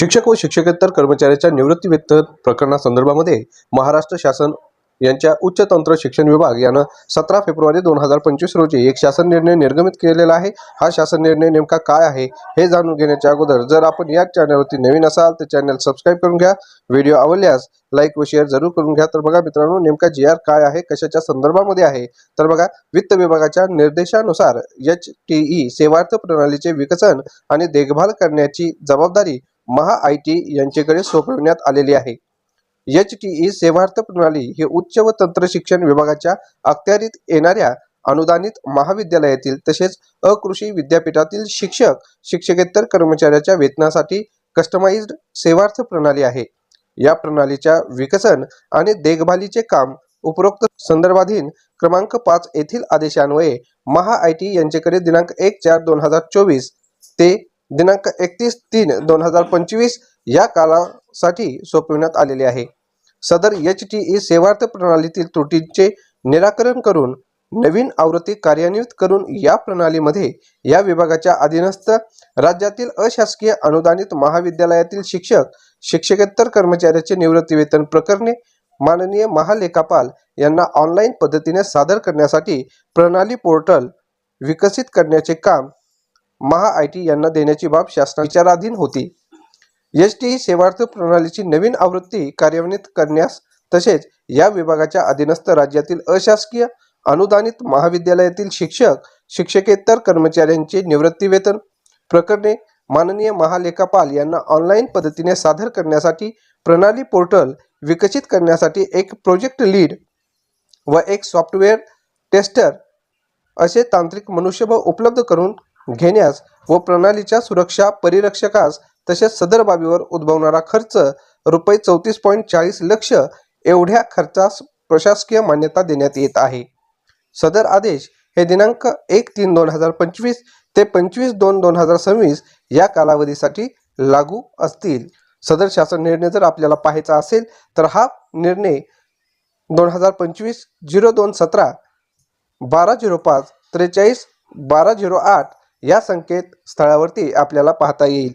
शिक्षक व शिक्षकेतर कर्मचाऱ्याच्या निवृत्ती वेतन प्रकरणासंदर्भामध्ये महाराष्ट्र शासन यांच्या उच्च तंत्र शिक्षण विभाग यानं सतरा फेब्रुवारी दोन हजार पंचवीस रोजी एक शासन निर्णय निर्गमित केलेला आहे. हा शासन निर्णय नेमका काय आहे हे जाणून घेण्याच्या अगोदर जर आपण या चॅनलवरती नवीन असाल तर चॅनल सबस्क्राईब करून घ्या. व्हिडिओ आवडल्यास लाईक व शेअर जरूर करून घ्या. तर बघा मित्रांनो नेमका जी आर काय आहे कशाच्या संदर्भामध्ये आहे तर बघा वित्त विभागाच्या निर्देशानुसार एच टी ई सेवार्थ प्रणालीचे विकसन आणि देखभाल करण्याची जबाबदारी महा आय टी यांच्याकडे सोपविण्यात आलेली आहे. एच टी ई सेवार्थ प्रणाली हे उच्च व तंत्र शिक्षण विभागाच्या अखत्यारीत येणाऱ्या अनुदानित महाविद्यालयातील तसेच अकृषी विद्यापीठातील शिक्षक शिक्षकेतर कर्मचाऱ्याच्या वेतनासाठी कस्टमाइज्ड सेवार्थ प्रणाली आहे. या प्रणालीच्या विकसन आणि देखभालीचे काम उपरोक्त संदर्भाधीन क्रमांक पाच येथील आदेशान्वये महा आय टी यांच्याकडे दिनांक एक चार दोन हजार चोवीस ते दिनांक एकतीस तीन दोन हजार पंचवीस या कालासाठी सोपविण्यात आलेले आहे. सदर एच टी ई सेवार्थ प्रणालीतील त्रुटींचे निराकरण करून नवीन आवृत्ती कार्यान्वित करून या प्रणालीमध्ये या विभागाच्या अधीनस्थ राज्यातील अशासकीय अनुदानित महाविद्यालयातील शिक्षक शिक्षकेतर कर्मचाऱ्याचे निवृत्ती वेतन प्रकरणे माननीय महालेखापाल यांना ऑनलाईन पद्धतीने सादर करण्यासाठी प्रणाली पोर्टल विकसित करण्याचे काम महा आय टी यांना देण्याची बाब शासना विचाराधीन होती. एस टी सेवार्थ प्रणालीची नवीन आवृत्ती कार्यान्वित करण्यास तसेच या विभागाच्या अधीनस्थ राज्यातील अशासकीय अनुदानित महाविद्यालयातील शिक्षक शिक्षकेतर कर्मचाऱ्यांचे निवृत्ती वेतन प्रकरणे माननीय महालेखापाल यांना ऑनलाईन पद्धतीने सादर करण्यासाठी प्रणाली पोर्टल विकसित करण्यासाठी एक प्रोजेक्ट लीड व एक सॉफ्टवेअर टेस्टर असे तांत्रिक मनुष्यबळ उपलब्ध करून घेण्यास व प्रणालीच्या सुरक्षा परिरक्षकास तसेच सदर बाबीवर उद्भवणारा खर्च रुपये चौतीस पॉईंट चाळीस लक्ष एवढ्या खर्चास प्रशासकीय मान्यता देण्यात येत आहे. सदर आदेश हे दिनांक एक तीन दोन हजार पंचवीस ते पंचवीस दोन दोन हजार सव्वीस या कालावधीसाठी लागू असतील. सदर शासन निर्णय जर आपल्याला पाहायचा असेल तर हा निर्णय दोन हजार पंचवीस झिरो दोन सतरा बारा झिरो पाच त्रेचाळीस बारा झिरो आठ या संकेत स्थळावरती आपल्याला पाहता येईल.